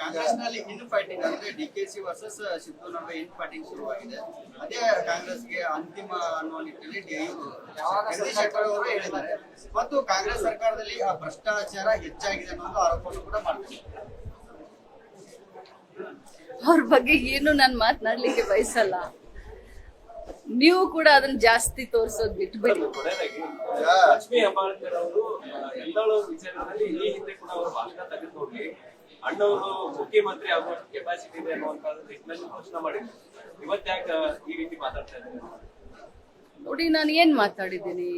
ಕಾಂಗ್ರೆಸ್ನಲ್ಲಿ infighting ಅಂದ್ರೆ D K C versus Siddu ನಡುವೆ ಇನ್ ಫೈಟಿಂಗ್ ಶುರುವಾಗಿದೆ. ಅದೇ ಕಾಂಗ್ರೆಸ್ಗೆ ಅಂತಿಮ ಅನ್ನೋ ನಿಟ್ಟಿನಲ್ಲಿ ಜಗದೀಶ್ ಶೆಟ್ಟರ್ ಅವರು ಹೇಳಿದ್ದಾರೆ. ಮತ್ತು ಕಾಂಗ್ರೆಸ್ ಸರ್ಕಾರದಲ್ಲಿ ಆ ಭ್ರಷ್ಟಾಚಾರ ಹೆಚ್ಚಾಗಿದೆ ಅನ್ನೋ ಆರೋಪವನ್ನು ಕೂಡ ಮಾಡ್ತಾರೆ. ಅವ್ರ ಬಗ್ಗೆ ಏನು ನಾನು ಮಾತನಾಡ್ಲಿಕ್ಕೆ ಬಯಸಲ್ಲ. ನೀವು ಕೂಡ ಅದನ್ನ ಜಾಸ್ತಿ ತೋರಿಸೋದ್ ಬಿಟ್ಬಿಡಿ. ಲಕ್ಷ್ಮಿ ಹೆಬ್ಬಾಳ್ಕರ್ ಅವರು ಎಲ್ಲ ವಿಚಾರದಲ್ಲಿ ಈ ಹಿಂದೆ ಕೂಡ ಅವರು ಭಾಷಣ ತೆಗೆದು ನೋಡ್ಲಿ ಅಣ್ಣವರು ಮುಖ್ಯಮಂತ್ರಿ ಆಗುವಷ್ಟು ಕೆಪಾಸಿಟಿ ಇದೆ ಅನ್ನುವಂತ ನಿಟ್ಟಿನಲ್ಲಿ ಮಾಡಿದ್ರು. ಈ ರೀತಿ ಮಾತಾಡ್ತಾ ಇದ್ದಾರೆ? ನೋಡಿ, ನಾನು ಏನ್ ಮಾತಾಡಿದ್ದೀನಿ?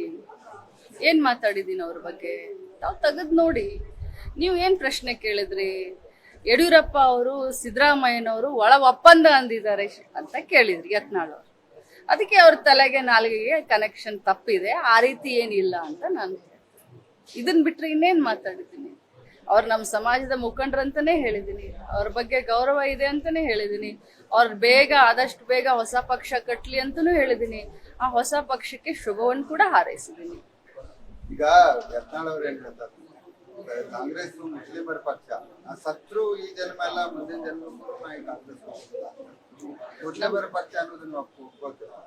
ಏನ್ ಮಾತಾಡಿದ್ದೀನಿ ಅವ್ರ ಬಗ್ಗೆ? ತಾವು ತೆಗೆದ್ ನೋಡಿ. ನೀವು ಏನ್ ಪ್ರಶ್ನೆ ಕೇಳಿದ್ರಿ? ಯಡಿಯೂರಪ್ಪ ಅವರು ಸಿದ್ದರಾಮಯ್ಯನವರು ಒಳ ಒಪ್ಪಂದ ಅಂದಿದ್ದಾರೆ ಅಂತ ಕೇಳಿದ್ರಿ ಯತ್ನಾಳ್ ಅವರು. ಅದಕ್ಕೆ ಅವ್ರ ತಲೆಗೆ ನಾಲ್ಗೆಗೆ ಕನೆಕ್ಷನ್ ತಪ್ಪಿದೆ. ಆ ರೀತಿ ಏನಿಲ್ಲ ಅಂತ ನಾನು ಇದನ್ ಬಿಟ್ರೆ ಇನ್ನೇನ್ ಮಾತಾಡಿದ್ದೀನಿ? ಅವ್ರು ನಮ್ಮ ಸಮಾಜದ ಮುಖಂಡರಂತಾನೆ ಹೇಳಿದ್ದೀನಿ ಅವ್ರ ಬಗ್ಗೆ ಗೌರವ ಇದೆ ಅಂತಾನೆ ಹೇಳಿದ್ದೀನಿ ಅವ್ರು ಬೇಗ ಆದಷ್ಟು ಬೇಗ ಹೊಸ ಪಕ್ಷ ಕಟ್ಲಿ ಅಂತಲೂ ಹೇಳಿದ್ದೀನಿ ಆ ಹೊಸ ಪಕ್ಷಕ್ಕೆ ಶುಭವನ್ನು ಕೂಡ ಹಾರೈಸಿದ್ದೀನಿ ಈಗ ಯತ್ನಾಳ್ ಅವ್ರು ಏನ್ ಹೇಳ್ತಾರೆ? ಕಾಂಗ್ರೆಸ್ ಮುಸ್ಲಿಮರ ಪಕ್ಷ. ಆ ಸತ್ರು ಈ ಜನ್ಮ ಎಲ್ಲ ಮುಂದಿನ ಜನ್ಮ ಕಾಂಗ್ರೆಸ್. ಮುಸ್ಲಿಮರ ಪಕ್ಷ ಅನ್ನೋದನ್ನ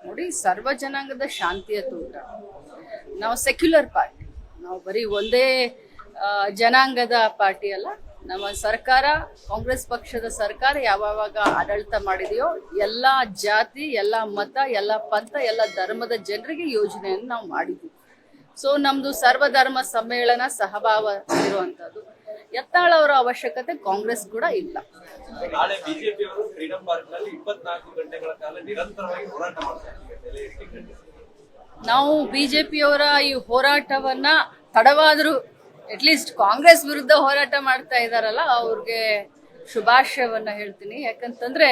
ನೋಡಿ ಸರ್ವ ಜನಾಂಗದ ಶಾಂತಿಯ ತೂಟ. ನಾವು ಸೆಕ್ಯುಲರ್ ಪಾರ್ಟಿ. ನಾವು ಬರೀ ಒಂದೇ ಜನಾಂಗದ ಪಾರ್ಟಿ ಅಲ್ಲ. ನಮ್ಮ ಸರ್ಕಾರ ಕಾಂಗ್ರೆಸ್ ಪಕ್ಷದ ಸರ್ಕಾರ ಯಾವಾಗ ಆಡಳಿತ ಮಾಡಿದೆಯೋ ಎಲ್ಲ ಜಾತಿ ಎಲ್ಲ ಮತ ಎಲ್ಲ ಪಂಥ ಎಲ್ಲ ಧರ್ಮದ ಜನರಿಗೆ ಯೋಜನೆಯನ್ನು ನಾವು ಮಾಡಿದ್ವಿ. ಸೊ ನಮ್ದು ಸರ್ವಧರ್ಮ ಸಮ್ಮೇಳನ ಸಹಭಾವ ಇರುವಂತದ್ದು ಎತ್ತಾಳ ಅವರ ಅವಶ್ಯಕತೆ ಕಾಂಗ್ರೆಸ್ ಕೂಡ ಇಲ್ಲ. ನಾಳೆ ಬಿಜೆಪಿ ಅವರು ಫ್ರೀಡಂ ಪಾರ್ಕ್ನಲ್ಲಿ ಇಪ್ಪತ್ನಾಲ್ಕು ಗಂಟೆಗಳ ಕಾಲ ನಿರಂತರವಾಗಿ ಹೋರಾಟ ಮಾಡ್ತಾರೆ. ನಾವು ಬಿಜೆಪಿಯವರ ಈ ಹೋರಾಟವನ್ನ ತಡವಾದ್ರೂ ಅಟ್ಲೀಸ್ಟ್ ಕಾಂಗ್ರೆಸ್ ವಿರುದ್ಧ ಹೋರಾಟ ಮಾಡ್ತಾ ಇದ್ದಾರಲ್ಲ ಅವ್ರಿಗೆ ಶುಭಾಶಯವನ್ನ ಹೇಳ್ತೀನಿ. ಯಾಕಂತಂದ್ರೆ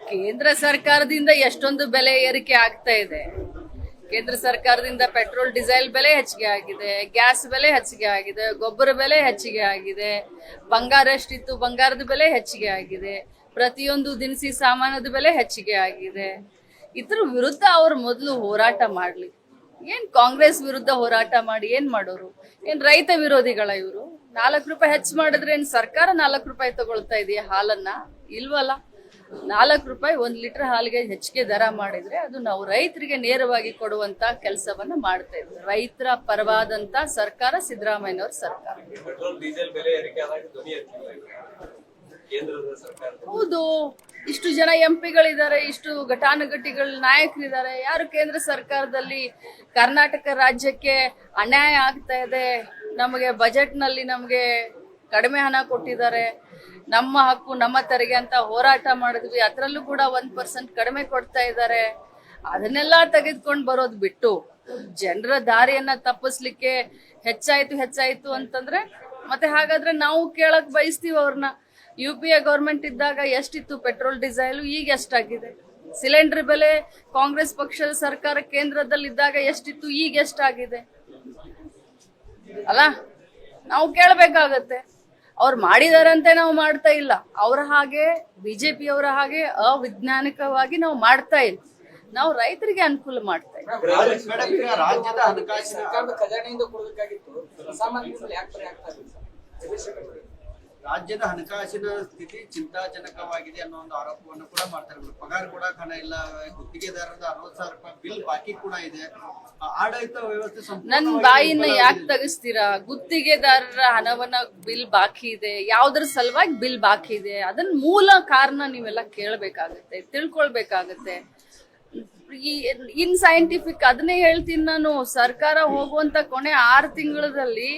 ಕೇಂದ್ರ ಸರ್ಕಾರದಿಂದ ಎಷ್ಟೊಂದು ಬೆಲೆ ಏರಿಕೆ ಆಗ್ತಾ ಇದೆ. ಕೇಂದ್ರ ಸರ್ಕಾರದಿಂದ ಪೆಟ್ರೋಲ್, ಡೀಸೆಲ್ ಬೆಲೆ ಹೆಚ್ಚಿಗೆ ಆಗಿದೆ, ಗ್ಯಾಸ್ ಬೆಲೆ ಹೆಚ್ಚಿಗೆ ಆಗಿದೆ, ಗೊಬ್ಬರ ಬೆಲೆ ಹೆಚ್ಚಿಗೆ ಆಗಿದೆ, ಬಂಗಾರ ಎಷ್ಟಿತ್ತು, ಬಂಗಾರದ ಬೆಲೆ ಹೆಚ್ಚಿಗೆ ಆಗಿದೆ, ಪ್ರತಿಯೊಂದು ದಿನಸಿ ಸಾಮಾನದ ಬೆಲೆ ಹೆಚ್ಚಿಗೆ ಆಗಿದೆ. ಇದ್ರ ವಿರುದ್ಧ ಅವ್ರು ಮೊದಲು ಹೋರಾಟ ಮಾಡ್ಲಿ ಏನ್ ಕಾಂಗ್ರೆಸ್ ವಿರುದ್ಧ ಹೋರಾಟ ಮಾಡಿ ಏನ್ ಮಾಡೋರು? ಏನ್ ರೈತ ವಿರೋಧಿಗಳ ಇವರು? ನಾಲ್ಕು ರೂಪಾಯಿ ಹೆಚ್ಚು ಮಾಡಿದ್ರೆ ಏನ್ ಸರ್ಕಾರ ನಾಲ್ಕು ರೂಪಾಯಿ ತಗೊಳ್ತಾ ಇದೆಯಾ ಹಾಲನ್ನ? ಇಲ್ವಲ್ಲ. ನಾಲ್ಕು ರೂಪಾಯಿ ಒಂದ್ ಲೀಟರ್ ಹಾಲಿಗೆ ಹೆಚ್ಚಿಗೆ ದರ ಮಾಡಿದ್ರೆ ಅದು ನಾವು ರೈತರಿಗೆ ನೇರವಾಗಿ ಕೊಡುವಂತ ಕೆಲಸವನ್ನ ಮಾಡ್ತಾ ಇದ್ವಿ. ರೈತರ ಪರವಾದಂತ ಸರ್ಕಾರ ಸಿದ್ದರಾಮಯ್ಯನವ್ರ ಸರ್ಕಾರ. ಹೌದು. ಇಷ್ಟು ಜನ ಎಂ ಪಿಗಳಿದ್ದಾರೆ ಇಷ್ಟು ಘಟಾನುಘಟಿಗಳ ನಾಯಕರಿದ್ದಾರೆ. ಯಾರು ಕೇಂದ್ರ ಸರ್ಕಾರದಲ್ಲಿ ಕರ್ನಾಟಕ ರಾಜ್ಯಕ್ಕೆ ಅನ್ಯಾಯ ಆಗ್ತಾ ಇದೆ? ನಮಗೆ ಬಜೆಟ್ನಲ್ಲಿ ನಮಗೆ ಕಡಿಮೆ ಹಣ ಕೊಟ್ಟಿದ್ದಾರೆ. ನಮ್ಮ ಹಕ್ಕು ನಮ್ಮ ತೆರಿಗೆ ಅಂತ ಹೋರಾಟ ಮಾಡಿದ್ವಿ. ಅದರಲ್ಲೂ ಕೂಡ ಒಂದ್ ಪರ್ಸೆಂಟ್ ಕಡಿಮೆ ಕೊಡ್ತಾ ಇದ್ದಾರೆ. ಅದನ್ನೆಲ್ಲ ತೆಗೆದುಕೊಂಡು ಬರೋದು ಬಿಟ್ಟು ಜನರ ದಾರಿಯನ್ನ ತಪ್ಪಿಸ್ಲಿಕ್ಕೆ ಹೆಚ್ಚಾಯ್ತು ಹೆಚ್ಚಾಯ್ತು ಅಂತಂದ್ರೆ ಮತ್ತೆ ಹಾಗಾದ್ರೆ ನಾವು ಕೇಳಕ್ ಬಯಸ್ತೀವಿ ಅವ್ರನ್ನ. ಯು ಪಿ ಎ ಗೌರ್ಮೆಂಟ್ ಇದ್ದಾಗ ಎಷ್ಟಿತ್ತು ಪೆಟ್ರೋಲ್ ಡೀಸೆಲ್ ಈಗ ಎಷ್ಟಾಗಿದೆ? ಸಿಲಿಂಡರ್ ಬೆಲೆ ಕಾಂಗ್ರೆಸ್ ಪಕ್ಷದ ಸರ್ಕಾರ ಕೇಂದ್ರದಲ್ಲಿದ್ದಾಗ ಎಷ್ಟಿತ್ತು? ಈಗ ಎಷ್ಟಾಗಿದೆ? ಅಲ್ಲ, ನಾವು ಕೇಳಬೇಕಾಗತ್ತೆ. ಅವ್ರು ಮಾಡಿದಾರಂತೆ ನಾವು ಮಾಡ್ತಾ ಇಲ್ಲ. ಅವರ ಹಾಗೆ ಬಿಜೆಪಿ ಅವರ ಹಾಗೆ ಅವಿಜ್ಞಾನಿಕವಾಗಿ ನಾವು ಮಾಡ್ತಾ ಇಲ್ಲ. ನಾವು ರೈತರಿಗೆ ಅನುಕೂಲ ಮಾಡ್ತಾ ಇದ್ದೀವಿ ರಾಜ್ಯದ ಹಣಕಾಸಿನ ಸ್ಥಿತಿ ಚಿಂತಾಜನಕವಾಗಿದೆ ಅನ್ನೋ ಒಂದು ಆರೋಪವನ್ನು ಕೂಡ ಮಾಡ್ತಾರೆ. ಪಗಾರ ಕೂಡ ಹಣ ಇಲ್ಲ ಗುತ್ತಿಗೆದಾರರದ ಅರವತ್ತು ಸಾವಿರ ರೂಪಾಯಿ ಬಿಲ್ ಬಾಕಿ ಕೂಡ ಇದೆ. ಆಡಳಿತ ವ್ಯವಸ್ಥೆ ನನ್ ಬಾಯಿನ ಯಾಕೆ ತಗಸ್ತೀರಾ ತೆಗಿಸ್ತೀರಾ ಗುತ್ತಿಗೆದಾರರ ಹಣವನ್ನ ಬಿಲ್ ಬಾಕಿ ಇದೆ ಯಾವ್ದ್ರ ಸಲುವಾಗಿ ಬಿಲ್ ಬಾಕಿ ಇದೆ ಅದನ್ನ ಮೂಲ ಕಾರಣ ನೀವೆಲ್ಲ ಕೇಳ್ಬೇಕಾಗತ್ತೆ ತಿಳ್ಕೊಳ್ಬೇಕಾಗತ್ತೆ. ಈ ಇನ್ ಸೈಂಟಿಫಿಕ್ ಅದನ್ನೇ ಹೇಳ್ತೀನಿ ನಾನು. ಸರ್ಕಾರ ಹೋಗುವಂತ ಕೊನೆ ಆರು ತಿಂಗಳಲ್ಲಿ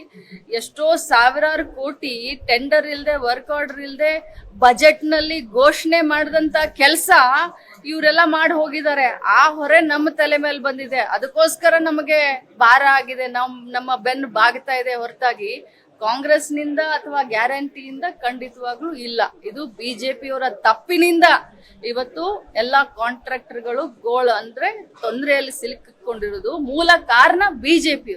ಎಷ್ಟೋ ಸಾವಿರಾರು ಕೋಟಿ ಟೆಂಡರ್ ಇಲ್ಲದೆ ವರ್ಕ್ ಆರ್ಡರ್ ಇಲ್ಲದೆ ಬಜೆಟ್ನಲ್ಲಿ ಘೋಷಣೆ ಮಾಡಿದಂತ ಕೆಲಸ ಇವರೆಲ್ಲ ಮಾಡಿ ಹೋಗಿದ್ದಾರೆ. ಆ ಹೊರೆ ನಮ್ಮ ತಲೆ ಮೇಲೆ ಬಂದಿದೆ. ಅದಕ್ಕೋಸ್ಕರ ನಮಗೆ ಭಾರ ಆಗಿದೆ. ನಮ್, ನಮ್ಮ ಬೆನ್ನು ಬಾಗ್ತಾ ಇದೆ ಹೊರತಾಗಿ. ಕಾಂಗ್ರೆಸ್ನಿಂದ ಅಥವಾ ಗ್ಯಾರಂಟಿಯಿಂದ ಖಂಡಿತವಾಗ್ಲೂ ಇಲ್ಲ. ಇದು ಬಿಜೆಪಿಯವರ ತಪ್ಪಿನಿಂದ ಇವತ್ತು ಎಲ್ಲಾ ಕಾಂಟ್ರಾಕ್ಟರ್ಗಳು ಗೋಳ ಅಂದ್ರೆ ತೊಂದರೆಯಲ್ಲಿ ಸಿಲುಕಿಕೊಂಡಿರೋದು ಮೂಲ ಕಾರಣ ಬಿಜೆಪಿ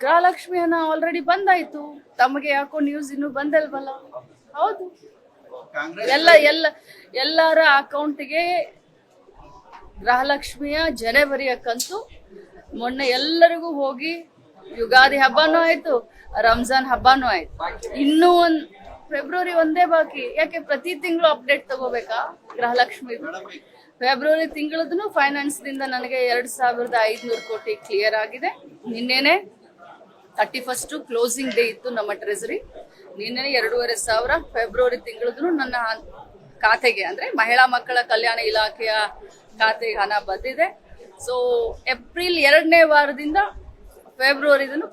ಗೃಹಲಕ್ಷ್ಮಿ ಹಣ ಆಲ್ರೆಡಿ ಬಂದಾಯ್ತು. ತಮಗೆ ಯಾಕೋ ನ್ಯೂಸ್ ಇನ್ನು ಬಂದಲ್ವಲ್ಲ? ಹೌದು. ಕಾಂಗ್ರೆಸ್ ಎಲ್ಲ ಎಲ್ಲ ಎಲ್ಲರ ಅಕೌಂಟ್ಗೆ ಗೃಹಲಕ್ಷ್ಮಿಯ ಜನವರಿಯ ಕಂತು ಮೊನ್ನೆ ಎಲ್ಲರಿಗೂ ಹೋಗಿ ಯುಗಾದಿ ಹಬ್ಬನೂ ಆಯ್ತು, ರಂಜಾನ್ ಹಬ್ಬನೂ ಆಯ್ತು. ಇನ್ನೂ ಒಂದ್ ಫೆಬ್ರವರಿ ಒಂದೇ ಬಾಕಿ. ಯಾಕೆ ಪ್ರತಿ ತಿಂಗಳು ಅಪ್ಡೇಟ್ ತಗೋಬೇಕಾ? ಗೃಹಲಕ್ಷ್ಮಿ. ಫೆಬ್ರವರಿ ತಿಂಗಳದ್ದು ಫೈನಾನ್ಸ್ ದಿಂದ ನನಗೆ ಎರಡ್ ಸಾವಿರದ ಐದ್ನೂರು ಕೋಟಿ ಕ್ಲಿಯರ್ ಆಗಿದೆ. ನಿನ್ನೆನೆ ತರ್ಟಿ ಫಸ್ಟ್ ಕ್ಲೋಸಿಂಗ್ ಡೇ ಇತ್ತು ನಮ್ಮ ಟ್ರೆಸರಿ ನಿನ್ನೆ ಎರಡೂವರೆ ಸಾವಿರ ಫೆಬ್ರವರಿ ತಿಂಗಳದ್ದು ನನ್ನ ಖಾತೆಗೆ, ಅಂದ್ರೆ ಮಹಿಳಾ ಮಕ್ಕಳ ಕಲ್ಯಾಣ ಇಲಾಖೆಯ ಖಾತೆಗೆ ಹಣ ಬಂದಿದೆ. ಸೊ ಏಪ್ರಿಲ್ ಎರಡನೇ ವಾರದಿಂದ ಫೆಬ್ರವರಿದನ್ನು